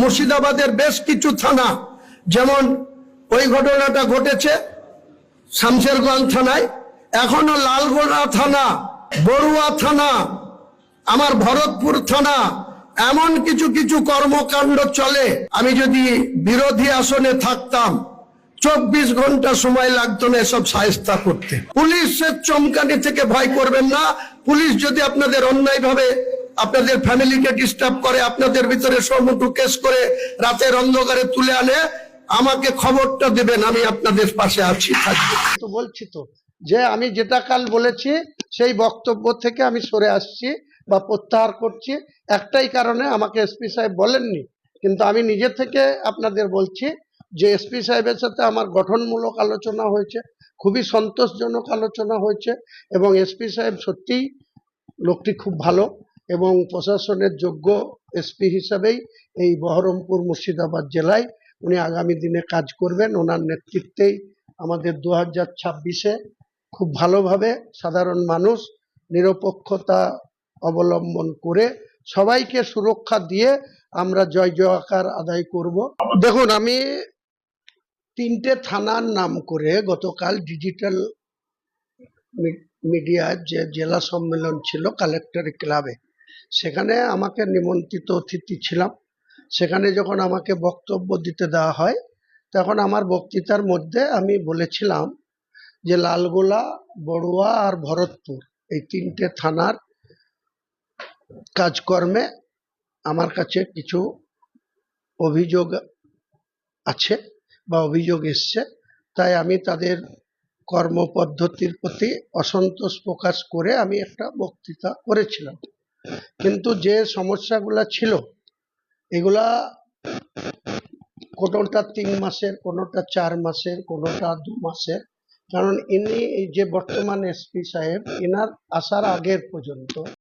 মুর্শিদাবাদের বেশ কিছু থানা, যেমন ওই ঘটনাটা ঘটেছে শামশেরগঞ্জ থানায়, এখনও লালগোড়া থানা, বড়ুয়া থানা, আমার ভরতপুর থানা, এমন কিছু কিছু কর্মকাণ্ড চলে। আমি যদি বিরোধী আসনে থাকতাম, চব্বিশ ঘণ্টা সময় লাগতো না এসব সাহেস্তা করতে। পুলিশের চমকানি থেকে ভয় করবেন না। পুলিশ যদি আপনাদের অন্যায়ভাবে আপনাদের ফ্যামিলিকে ডিস্টার্ব করে, আপনাদের ভিতরে সমুটু কেস করে, রাতের অন্ধকারে তুলে আনে, আমাকে খবরটা দেবেন, আমি আপনাদের পাশে আছি তো বলছি তো, যে আমি যেটা কাল বলেছি, সেই বক্তব্য থেকে আমি সরে আসছি বা প্রত্যাহার করছি। একটাই কারণে আমাকে এসপি সাহেব বলেননি, কিন্তু আমি নিজে থেকে আপনাদের বলছি যে এসপি সাহেবের সাথে আমার গঠনমূলক আলোচনা হয়েছে, খুবই সন্তোষজনক আলোচনা হয়েছে এবং এসপি সাহেব সত্যিই লোকটি খুব ভালো। এবং প্রশাসনের যোগ্য এসপি হিসাবেই এই বহরমপুর মুর্শিদাবাদ জেলায় উনি আগামী দিনে কাজ করবেন। ওনার নেতৃত্বেই আমাদের দু হাজার ছাব্বিশে খুব ভালোভাবে সাধারণ মানুষ নিরপেক্ষতা অবলম্বন করে সবাইকে সুরক্ষা দিয়ে আমরা জয় জয়াকার আদায় করব। দেখুন, আমি তিনটে থানার নাম করে গতকাল ডিজিটাল মিডিয়ার যে জেলা সম্মেলন ছিল, কালেক্টর ক্লাবে সেখানে আমাকে নিমন্ত্রিত অতিথি ছিলাম। সেখানে যখন আমাকে বক্তব্য দিতে দেওয়া হয়, তখন আমার বক্তৃতার মধ্যে আমি বলেছিলাম যে লালগোলা, বড়ুয়া আর ভরতপুর এই তিনটে থানার কাজকর্মে আমার কাছে কিছু অভিযোগ আছে বা অভিযোগ এসছে। তাই আমি তাদের কর্মপদ্ধতির প্রতি অসন্তোষ প্রকাশ করে আমি একটা বক্তৃতা করেছিলাম। কিন্তু যে সমস্যাগুলো ছিল, এগুলা কোনোটা তিন মাসের, কোনোটা চার মাসের, কোনোটা দু মাসের। কারণ ইনি যে বর্তমান এসপি সাহেব এনার আসার আগের পর্যন্ত